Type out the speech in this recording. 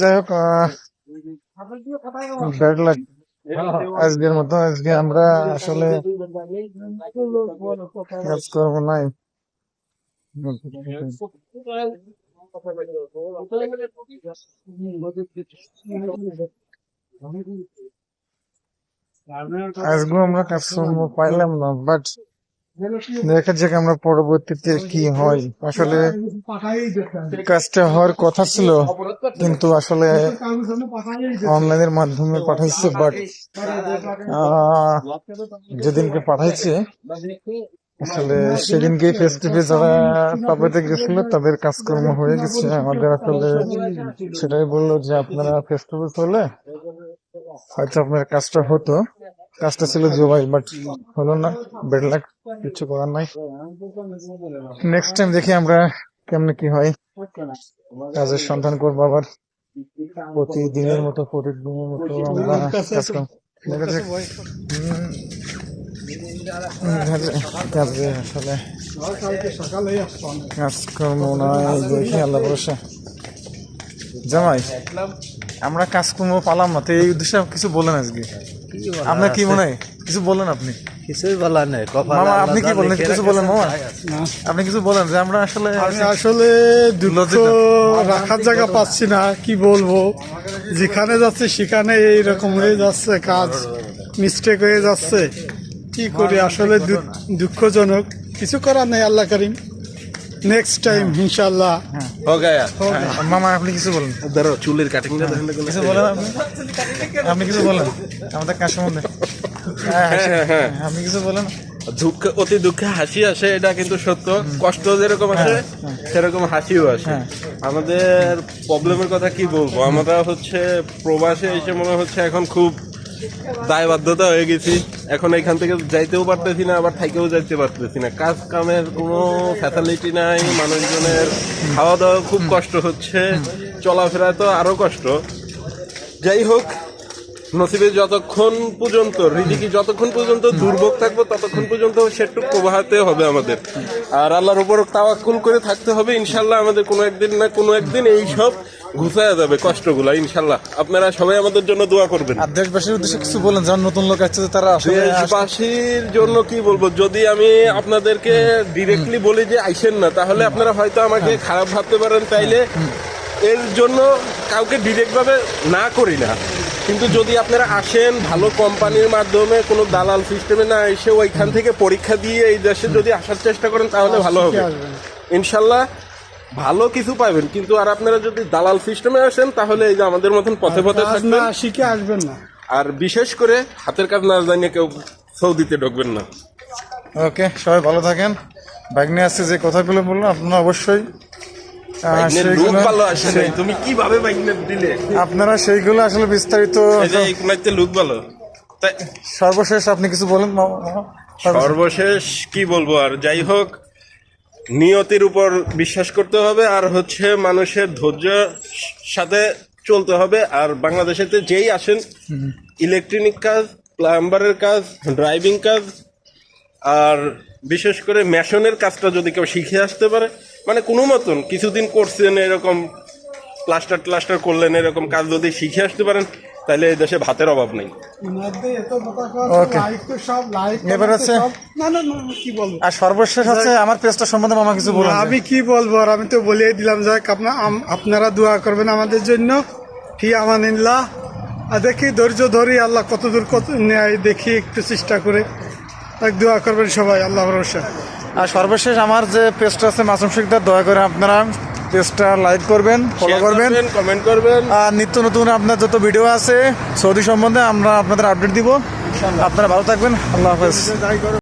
যাই হোক ব্যাড লাগ আজকের মতো আজকে আমরা আসলে কাজ করব নাই। আজকে আমরা কাজকর্ম পাইলাম না বাট দেখা যাক আমরা পরবর্তীতে কি হয়। আসলে কাজটা হওয়ার কথা ছিল কিন্তু আসলে অনলাইনের মাধ্যমে পাঠাইছে বাট যেদিনকে পাঠাইছে আসলে সেদিনকে ফেস টু ফেস যারা পাবাতে গেছিল তাদের কাজকর্ম হয়ে গেছে। আমাদের আসলে সেটাই বলল যে আপনারা ফেস টু ফেস হলে হয়তো আপনার কাজটা হতো। কাজটা ছিল জোবাইল বাট হলো না বেড লাক কিছু করার নাই। নেক্সট টাইম দেখি আমরা কেমনে কি হয়। কাজের সন্ধান করব আবার। প্রতিদিনের মতো প্রতিদিনের মতো আমরা কাজ করব। কাজকর্ম নয় আল্লাহ ভরসা। জামাই আমরা কাজকর্ম পালাম না তো এই উদ্দেশ্যে কিছু বলেন আজকে। আপনার কি মনে হয়? কিছু বলেন আপনি। কিছুই বলার নেই মামা আপনি কি বলেন কিছু বলেন মামা? আপনি কিছু বলেন যে আমরা আসলে আমি আসলে রাখার জায়গা পাচ্ছি না কি বলব? যেখানে যাচ্ছে সেখানে এইরকম হয়ে যাচ্ছে কাজ মিস্টেক হয়ে যাচ্ছে। কি করি? আসলে দুঃখজনক। কিছু করার নেই আল্লাহ করিম। নেক্সট টাইম ইনশাআল্লাহ হো গায়া মামা আপনি কিছু বলেন। ধরো চুলের কাটিংটা দেখেন কিছু বলেন আপনি? আপনি কিছু বলেন? আমাদের কাজ সম্বন্ধে। হ্যাঁ, হ্যাঁ, হ্যাঁ। আপনি কিছু বলেন? দুঃখ অতি দুঃখে হাসি আসে এটা কিন্তু সত্য। কষ্ট যেরকম আসে সেরকম হাসিও আসে। আমাদের প্রবলেমের কথা কি বলব? আমরা হচ্ছে প্রবাসে এসে মনে হচ্ছে এখন খুব দায়বদ্ধতা হয়ে গেছি। এখন এখান থেকে যাইতেও পারতেছি না, আবার থাকেও যাইতে পারতেছি না। কাজ কামের কোনো ফ্যাসিলিটি নাই, মানুষজনের খাওয়া দাওয়া খুব কষ্ট হচ্ছে, চলাফেরা তো আরও কষ্ট। যাই হোক নসিবে যতক্ষণ পর্যন্ত রিজিকি যতক্ষণ পর্যন্ত দুর্ভোগ থাকব ততক্ষণ পর্যন্ত সেটুক প্রবাহাতে হবে আমাদের। আর আল্লাহর উপর তাওয়াক্কুল করে থাকতে হবে ইনশাল্লাহ আমাদের কোনো একদিন না কোনো একদিন এই সব ঘুষায় যাবে কষ্টগুলা ইনশাল্লাহ আপনারা সবাই আমাদের জন্য দোয়া করবেন। আর দেশবাসীর উদ্দেশ্যে কিছু বলেন যারা নতুন লোক আসছে তারা আসলে দেশবাসীর জন্য কি বলব যদি আমি আপনাদেরকে ডিরেক্টলি বলি যে আইসেন না তাহলে আপনারা হয়তো আমাকে খারাপ ভাবতে পারেন তাইলে এর জন্য কাউকে ডিরেক্টভাবে না করি না। কিন্তু যদি আপনারা আসেন ভালো কোম্পানির মাধ্যমে কোনো দালাল সিস্টেমে না এসে ওইখান থেকে পরীক্ষা দিয়ে এই দেশে যদি আসার চেষ্টা করেন তাহলে ভালো হবে। ইনশাল্লাহ ভালো কিছু পাবেন। কিন্তু আর আপনারা যদি দালাল সিস্টেমে আসেন তাহলে এই যে আমাদের মতন পথে পথে থাকবেন। না শিখে আসবেন না। আর বিশেষ করে হাতের কাজ না জানিয়ে কেউ সৌদিতে ঢুকবেন না। ওকে সবাই ভালো থাকেন। ভাগ্নে আসছে যে কথাগুলো বলল আপনারা অবশ্যই তুমি কীভাবে বাইকনের দিলে? আপনারা সেইগুলো আসলে বিস্তারিত লুক ভালো। সর্বশেষ আপনি কিছু বলেন। সর্বশেষ কি বলব আর? যাই হোক নিয়তির উপর বিশ্বাস করতে হবে আর হচ্ছে মানুষের ধৈর্য সাথে চলতে হবে। আর বাংলাদেশেতে যেই আসেন ইলেকট্রনিক কাজ প্লাম্বারের কাজ ড্রাইভিং কাজ আর বিশেষ করে মেশনের কাজটা যদি কেউ শিখে আসতে পারে মানে কোনো মতন কিছুদিন করছেন এরকম প্লাস্টার প্লাস্টার করলেন এরকম কাজ যদি শিখে আসতে পারেন তাহলে এই দেশে ভাতের অভাব নেই। Okay. লাইক তো সব লাইক এবার হচ্ছে- না না না কি বলব? আর সর্বশেষ হচ্ছে আমার পেজটা সম্বন্ধে মামা কিছু বলুন। আমি কি বলব? আর আমি তো বলেই দিলাম যাক আপনা- আপনারা দোয়া করবেন আমাদের জন্য। ফি আমানিল্লাহ। আর দেখি ধৈর্য ধরি আল্লাহ কতদূর কত নেয় দেখি একটু চেষ্টা করে। দোয়া করবেন সবাই আল্লাহ ভরসা। আর সর্বশেষ আমার যে পেজটা আছে মাসুম শিকদার দয়া করে আপনারা পেজটা লাইক করবেন ফলো করবেন কমেন্ট করবেন। আর নিত্য নতুন আপনার যত ভিডিও আছে সৌদি সম্বন্ধে আমরা আপনাদের আপডেট দিব। আপনারা ভালো থাকবেন আল্লাহ হাফেজ।